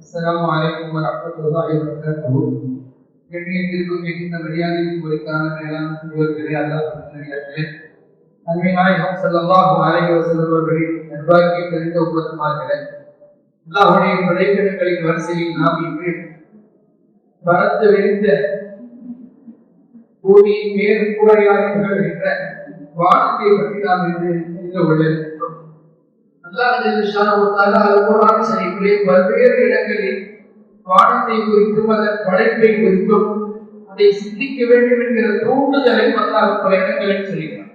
அஸ்ஸலாமு அலைக்கும் வரஹ்மத்துல்லாஹி வபரகாத்துஹு. கண்ணியத்திற்கும் மிகுந்த மரியாதைக்கும் உரித்தான மேலான தூதர்களே அல்லாஹ் நல்லடியார்களே அன்னை நாயகம் ஸல்லல்லாஹு அலைஹி வஸல்லம் அவர்களின் நிர்வாகிக்கு தெரிந்த உபதமார்களே அல்லாஹ்வுடைய படைப்பிடங்களின் வரிசையில் நாம் இன்று பரத்து விரிந்த பூமியின் மேல் கூரையாக திகழ்கின்ற வானத்தை பற்றி நாம் இன்று தெரிந்து கொள்ள அல்லாஹ் ஜல்லுஷானஹு தஆலா பல்வேறு இடங்களில் வானத்தை குறித்தும் அதன் படைப்பை குறித்தும் அதை சிந்திக்க வேண்டும் என்கிற தூண்டுதலை அல்லாஹ் பல இடங்களில் சொல்கிறார்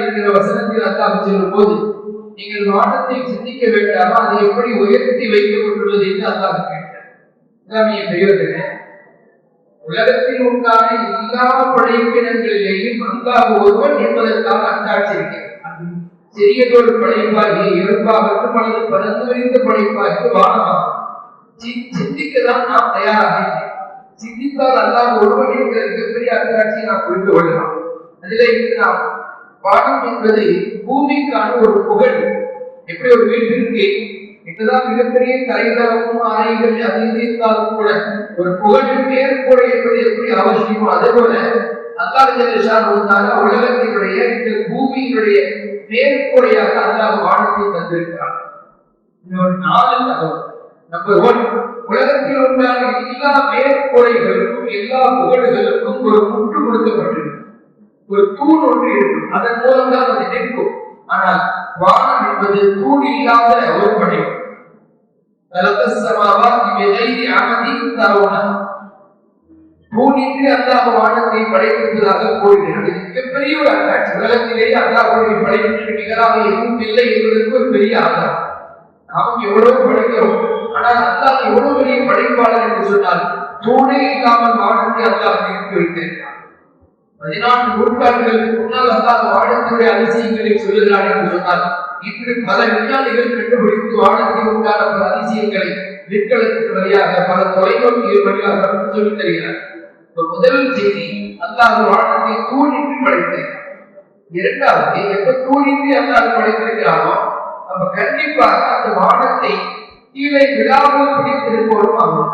என்கிற வசனத்தில் அல்லாஹ் சொல்லும் போது நீங்கள் வானத்தை சிந்திக்க வேண்டாமா? அதை எப்படி உயர்த்தி வைக்கப்பட்டுள்ளது என்று அல்லாஹ் கேட்டார் இஸ்லாமிய உலகத்தில் உண்டான எல்லா படைப்பினங்களிலேயும் ஒருவன் என்பதற்காக அந்தாட்சி இருக்கிறது. சிறியதொரு படைப்பாகி இயல்பாகட்டும் அல்லது பறந்து படைப்பாகி வானமாகும். சிந்திக்கதான் நாம் தயாராக இல்லை சிந்தித்தால் அல்லாத ஒருவன் என்கிற மிகப்பெரிய அந்தாட்சியை நாம் புரிந்து கொள்ளலாம். அதில் இன்று நாம் வானம் என்பது பூமிக்கான ஒரு புகழ். எப்படி ஒரு வீட்டிற்கு என்னதான் மிகப்பெரிய கலைதளமும் அறைகள் அது இருந்தாலும் கூட ஒரு புகழின் மேற்கூடை என்பது எப்படி அவசியமோ அதே போல அல்லாஹ் உலகத்தினுடைய இந்த பூமியினுடைய மேற்கூடையாக அல்லாஹ் வாழ்க்கை தந்திருக்கிறார் இன்னொரு நாலு தகவல். நம்பர் ஒன் உலகத்தில் உண்டான எல்லா மேற்கோளைகளுக்கும் எல்லா புகழ்களுக்கும் ஒரு முட்டு கொடுக்கப்பட்டிருக்கும் ஒரு தூண் ஒன்று இருக்கும். அதன் மூலம் தான் அது நிற்கும் ஆனால் வானம் என்பது தூண் இல்லாத ஒரு படை தலத்தமாவா இவை பூமிக்கு அல்லாஹ் வானத்தை படைத்திருப்பதாக கூறுகிறது. மிகப்பெரிய ஒரு அட்டாட்சி உலகத்திலேயே அல்லாஹுடைய படைப்பிற்கு நிகராக எதுவும் இல்லை என்பதற்கு ஒரு பெரிய ஆதாரம். நாம் எவ்வளவு படைக்கிறோம். ஆனால் அல்லாஹ் எவ்வளவு பெரிய படைப்பாளர் என்று சொன்னால் தூணே இல்லாமல் வானத்தை அல்லாஹ் நிறுத்தி வைத்திருக்கிறார் பதினான்கு நூற்றாண்டுகளுக்கு முன்னால் அல்லாஹ் வானத்தினுடைய அதிசயங்களை சொல்லுகிறார் என்று சொன்னால் இன்று பல விஞ்ஞானிகள் கண்டுபிடித்து வானத்தில் உண்டான பல அதிசயங்களை விண்கலத்தின் வழியாக பல தொலைநோக்கிகள் வழியாக நமக்கு சொல்லித் தருகிறார் இப்ப முதல் செய்தி அல்லாஹ் வானத்தை தூணின்றி படைத்திருக்கிறார் இரண்டாவது எப்ப தூணின்றி அல்லாஹ் படைத்திருக்கிறாரோ நம்ம கண்டிப்பாக அந்த வானத்தை கீழே விழாமல் பிடித்திருப்போரும் ஆகும்.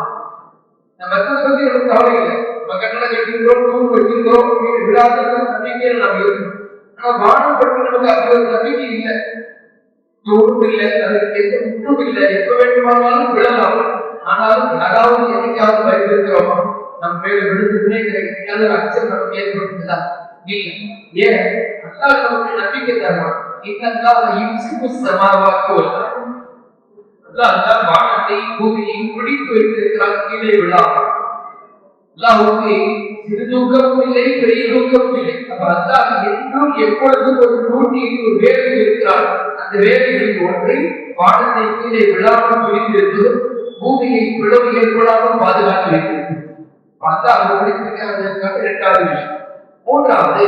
நம்ம எதை பத்தி எனக்கு கவலை இல்லை. நம்ம கட்டணம் கட்டிக்கிறோம் தூண் வச்சிருக்கிறோம் வீடு விழாக்கள் நம்பிக்கையில் நம்ம இருக்கணும் ஆனா வானம் பற்றி நமக்கு அப்படி ஒரு நம்பிக்கை இல்லை. தூணும் இல்லை அதற்கு எந்த முற்றும் இல்லை. எப்ப வேண்டுமானாலும் விழலாம். ஆனாலும் யாராவது என்னைக்காவது பயன்படுத்துகிறோமா. நம் மேல விழுந்து வினைகளை அச்சம் நமக்கு ஏற்படுத்துதா இல்லை ஏன்? அல்லாஹ் நமக்கு நம்பிக்கை தருவான். இன்னல்லாஹ் யும்சிகு வானத்தை பிடித்து கீழே விழாமல் அல்லாஹ்வுக்கு சிறு தூக்கமும் இல்லை பெரிய தூக்கமும் இல்லை. அப்ப அல்லாஹ் என்றும் எப்பொழுதும் ஒரு டூட்டியில் ஒரு இருக்கிறார் அந்த வேலைகளில் ஒன்று வானத்தை கீழே விழாமல் பிடித்திருப்பது பூமியை பிளவு ஏற்படாமல் பாதுகாத்து வைத்திருக்கிறது அல்லாஹ் பிடித்திருக்கிறார் இரண்டாவது விஷயம் மூன்றாவது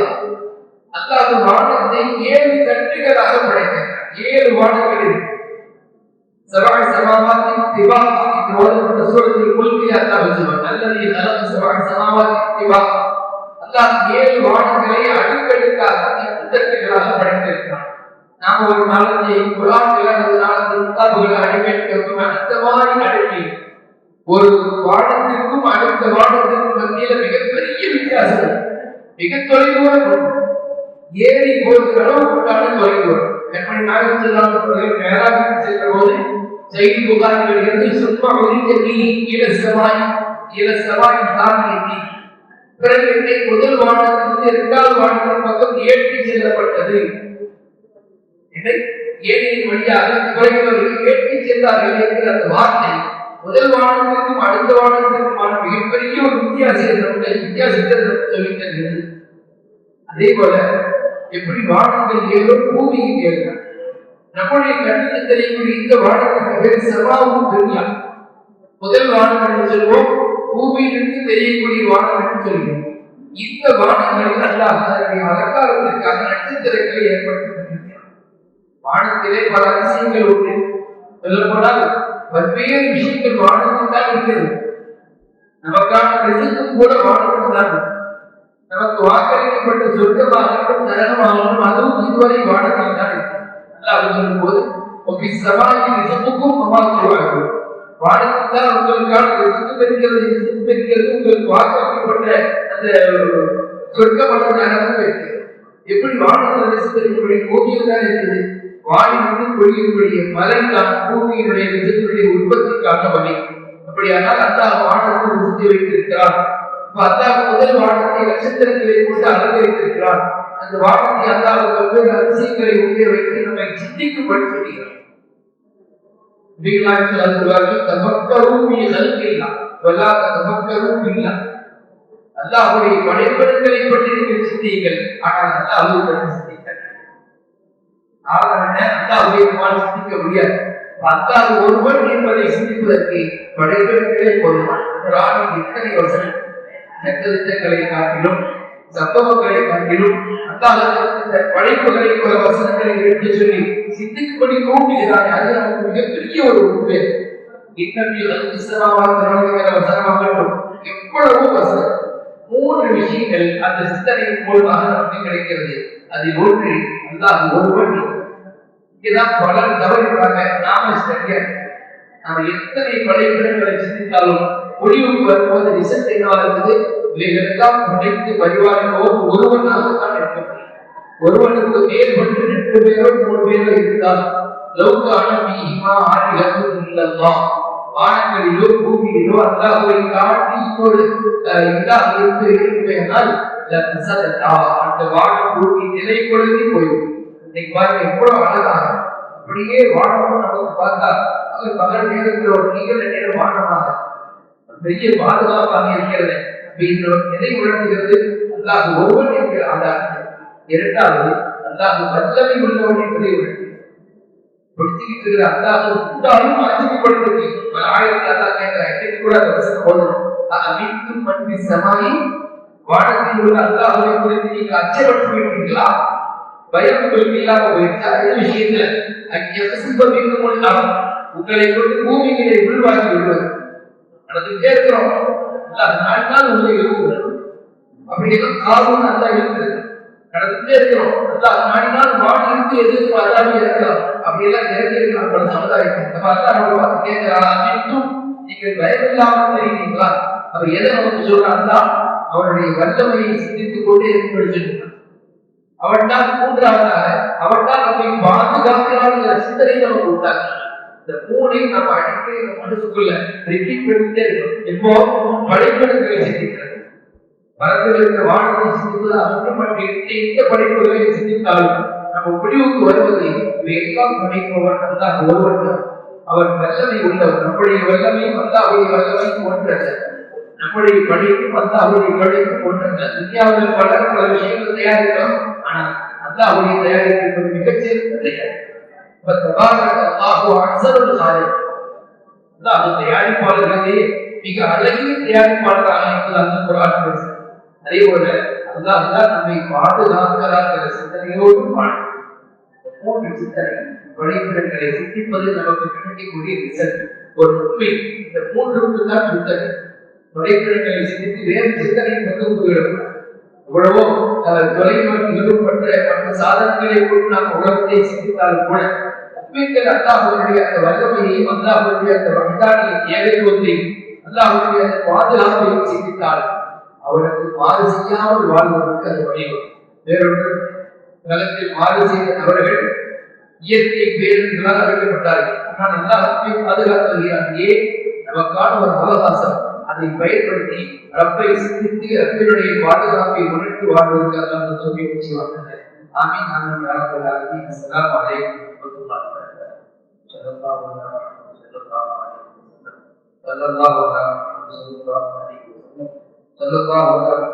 அல்லாஹ் வானத்தை ஏழு கட்டுகளாக படைக்கிறார் ஏழு வானங்கள் இருக்கு سبع سماوات طباقا في ولد سورة الملك الله سبحانه الذي خلق سبع سماوات طباقا அல்லாஹ் ஏழு வானங்களை அடுக்கடுக்காக புத்தகங்களாக படைத்திருக்கிறான் நாம ஒரு நாளத்தை குரான்கள் அல்லது நாளத்தை முத்தாபுகளை அடுக்கெடுக்கிறோம் அந்த மாதிரி அடுக்கி ஒரு வானத்திற்கும் அடுத்த வானத்திற்கும் மத்தியில மிகப்பெரிய வித்தியாசம் மிக தொலைதூரம் ஏறி போகிற அளவுக்குண்டான தொலைதூரம் எப்படி நாயகம் செல்லாமல் மேலாக சென்ற போது செய்தி புகார்கள் இருந்து சும்மா ஒதுங்க நீ இலசமாய் இலசமாய் தாங்கி பிறகு என்னை முதல் வானத்திலிருந்து இரண்டாவது வானத்தின் பக்கம் ஏற்றி செல்லப்பட்டது. என்னை ஏழையின் வழியாக குறைந்தவர்கள் ஏற்றி சென்றார்கள் என்கிற அந்த வார்த்தை. முதல் வானத்திற்கும் அடுத்த வானத்திற்குமான மிகப்பெரிய ஒரு வித்தியாசத்தை வித்தியாசத்தை நமக்கு சொல்லித் அதே போல எப்படி வானங்கள் ஏதோ பூமிக்கு கேட்கலாம் நம்முடைய கண்ணுக்கு தெரியக்கூடிய இந்த வானத்திற்கு பேர் சர்வாவும் தெரியலாம் முதல் வானம் என்று சொல்வோம் பூமியிலிருந்து தெரியக்கூடிய வானம் என்று சொல்கிறோம். இந்த வானங்களில் அல்லாஹ் தன்னுடைய அலங்காரத்திற்காக நட்சத்திரங்களை ஏற்படுத்தியிருக்கிறார் வானத்திலே பல அதிசயங்கள் உண்டு. சொல்லப்போனால் பல்வேறு விஷயங்கள் வானத்தில் தான் இருக்கிறது. நமக்கான ரிசுக்கும் கூட வானத்தில் தான் நமக்கு வாக்களிக்கப்பட்ட சொர்க்கமாகட்டும் நரகமாகட்டும் அதுவும் இதுவரை வானத்தில் தான் இருக்கு சொல்லும் போது ஒப்பி சமாளிக்கு தான் உங்களுக்கான உங்களுக்கு வாக்களிக்கப்பட்ட அந்த சொர்க்கப்பட்ட நரகம் இருக்கிறது எப்படி வானத்தில் ரிசப்பு இருக்கக்கூடிய இருக்குது வாயிலிருந்து பொழியக்கூடிய மலை பூமியினுடைய விஜயத்துடைய உற்பத்திக்காக வழி. அப்படியானால் அல்லாஹ் வானத்தை உறுதி வைத்திருக்கிறார் அல்லாஹ் முதல் வானத்தை நட்சத்திரங்களை கொண்டு அலங்கரித்திருக்கிறார் அந்த வானத்தை அல்லாஹ் வெவ்வேறு அதிசயங்களை உள்ளே வைத்து நம்மை சிந்திக்கும்படி சொல்கிறார் நபிகளார் சிலர் சொல்வார்கள் வல்லாத ஃபீ ஹல்கில்லா அல்லாஹுடைய தபக்கரும் பற்றி நீங்கள் சிந்தியுங்கள். ஆனால் அல்லாஹுடன் பற்றி சிந்திக்க காரணம் சிந்திக்க முடியாது. அல்லாஹ் ஒருவன் என்பதை சிந்திப்பதற்கு படைப்பிடங்களே போதுமான எத்தனை வசனம்? சட்டத்திட்டங்களை காட்டிலும் சம்பவங்களை காட்டிலும் அல்லாஹ் படைப்புகளை பல வசனங்களை எடுத்து சொல்லி சிந்திக்கும்படி தூண்டுகிறார் அது நமக்கு மிகப்பெரிய ஒரு உண்மை. இன்னும் இஸ்லாமாங்கிற வசனமாகட்டும் எவ்வளவோ வசனம். மூன்று விஷயங்கள் அந்த சிந்தனையின் மூலமாக நமக்கு கிடைக்கிறது. அதில் ஒன்று அல்லாஹ் ஒருவன். இங்கேதான் பலர் தவறிப்பாங்க நாம சரியா நாம எத்தனை படைப்பிடங்களை சிந்தித்தாலும் முடிவுக்கு வரும்போது ரிசல்ட் என்னவா இருக்குது இவைகளெல்லாம் உடைத்து வழிவாடுவோம் ஒருவனாக தான் இருக்க முடியும். ஒருவனுக்கு மேற்பட்டு ரெண்டு பேரோ மூணு பேரோ இருந்தால் லௌகான மீமா ஆதிகத்தும் இல்லல்லா வானங்களிலோ பூமியிலோ அல்லாஹுவை காட்டி இப்பொழுது அஹ், இருந்து இருக்குமேனால் அந்த வானம் பூமி நிலை பொழுதி போயிடும். இன்னைக்கு பாருங்க எவ்வளவு அழகாக அப்படியே வானமும் நமக்கு பார்த்தா அது பகல் நேரத்தில் ஒரு நீண்ட நேரம் வானமாக பெரிய பாதுகாப்பாக இருக்கிறது. அப்படின்ற நிலை எதை அல்லாஹ் ஒருவன் என்கிற அந்த இரண்டாவது அல்லாஹ் வல்லமை உள்ளவன் என்பதை உணர்த்துகிறது படிச்சுக்கிட்டு இருக்கிற அல்லாஹ் கூட்டாலும் ஆச்சரியப்படுறது பல ஆயிரத்தி அல்லாஹ் கேட்கிறான். இன்னைக்கு கூட அந்த வசனம் போடணும்? மண்பி சமாயி வானத்தில் உள்ள அல்லாஹுவை குறித்து நீங்க அச்சப்பட்டு போயிருக்கீங்களா பயம் உங்களுக்கு இல்லாம போயிடுச்சு. அதே விஷயத்துல அங்கே சிம்பமிக்கும் உள்ளவன் உங்களை கொண்டு பூமிகளை உள்வாங்கி விடுவது. நடந்துட்டே இருக்கிறோம் நாலு நாள் உள்ள அப்படி காரணம் நல்லா இருக்குது நடந்துட்டே இருக்கிறோம் நாலு நாள் வாடி இருந்து எதிர்த்து அல்லாமே இருக்கிறோம் அப்படியெல்லாம் எல்லாம் இறங்கி இருக்கிறான் பல சமுதாயம் நம்ம அல்லாஹ் நம்ம பார்த்து கேட்கிறான் மீண்டும் நீங்கள் பயமில்லாமல் தெரியுங்களா அவர் எதை நமக்கு சொல்றான்னா அவருடைய வல்லமையை சிந்தித்துக் கொண்டே இருக்கும்படி சொல்கிறான் அவன் தான் மூன்றாவதாக அவன் தான் நம்மை பாதுகாக்கிறான்ங்கிற சிந்தனை நமக்கு உண்டாக்குறான் இந்த மூணை நம்ம அடிக்கடி நம்ம மனசுக்குள்ள ரிப்பீட் பண்ணிட்டே இருக்கணும். இப்போ படைப்பிடங்களை சிந்திக்கிறது மரத்தில் இருக்கிற வானத்தை சிந்திப்பது அது மட்டும் இந்த படைப்புகளை சிந்தித்தாலும் நம்ம முடிவுக்கு வருவது இவையெல்லாம் நினைப்பவன் அல்லாஹ் ஒருவர் அவர் வல்லமை உள்ளவர். நம்முடைய வல்லமையும் அல்லாஹுடைய வல்லமையும் ஒன்றல்ல. நம்முடைய படைப்பும் அல்லாஹுடைய படைப்பும் ஒன்றல்ல. இந்தியாவில் பல பல விஷயங்கள் தயாரிக்கிறோம். ஆனால் அல்லாஹுடைய தயாரிப்பு மிகச்சிறந்த தயாரிப்பாளர்களே மிக அழகிய தயாரிப்பாளராக அந்த குரான் அதே போல அல்லாஹ் நம்மை சிந்தனையோடு மூன்று சிந்தனை வழிபடங்களை சிந்திப்பது நமக்கு கிடைக்கக்கூடிய ரிசல்ட் ஒரு உண்மை இந்த மூன்றுக்கு தான் சிந்தனை வழிபடங்களை சிந்தித்து வேறு சிந்தனை பக்கம் போயிடக்கூடாது எவ்வளவோ அஹ், தொலைநோக்கிகளும் மற்ற மற்ற சாதனங்களை கொண்டு நாம் உலகத்தை சிந்தித்தாலும் கூட உண்மைகள் அல்லாஹருடைய அந்த வல்லமையையும் அல்லாஹருடைய அந்த வந்தாடிய ஏகத்துவத்தையும் அல்லாஹருடைய அந்த பாதுகாப்பையும் சிந்தித்தால் அவனுக்கு மாறு செய்யாமல் வாழ்வதற்கு அது வழிவகும் வேறொன்று நலத்தில் மாறு செய்த நபர்கள் இயற்கை பேருந்துகளால் அழைக்கப்பட்டார்கள் ஆனால் அல்லாஹ்வை பாதுகாத்து வருகிறான் ஏன் நமக்கான ஒரு அவகாசம். அதை பயன்படுத்தி ரப்பை சிந்தித்து ரப்பினுடைய பாதுகாப்பை உணர்த்தி வாழ்வதற்கு அல்லாஹ் அந்த தொகை வச்சுவாங்க ஆமீன். ஆமீன். யா ரப்பல் ஆலமீன். அஸ்ஸலாமு அலைக்கும் வரஹ்மத்துல்லாஹி வபரகாத்துஹு. ஸல்லல்லாஹு அலைஹி வஸல்லம். ஸல்லல்லாஹு அலைஹி வஸல்லம். ஸல்லல்லாஹு அலைஹி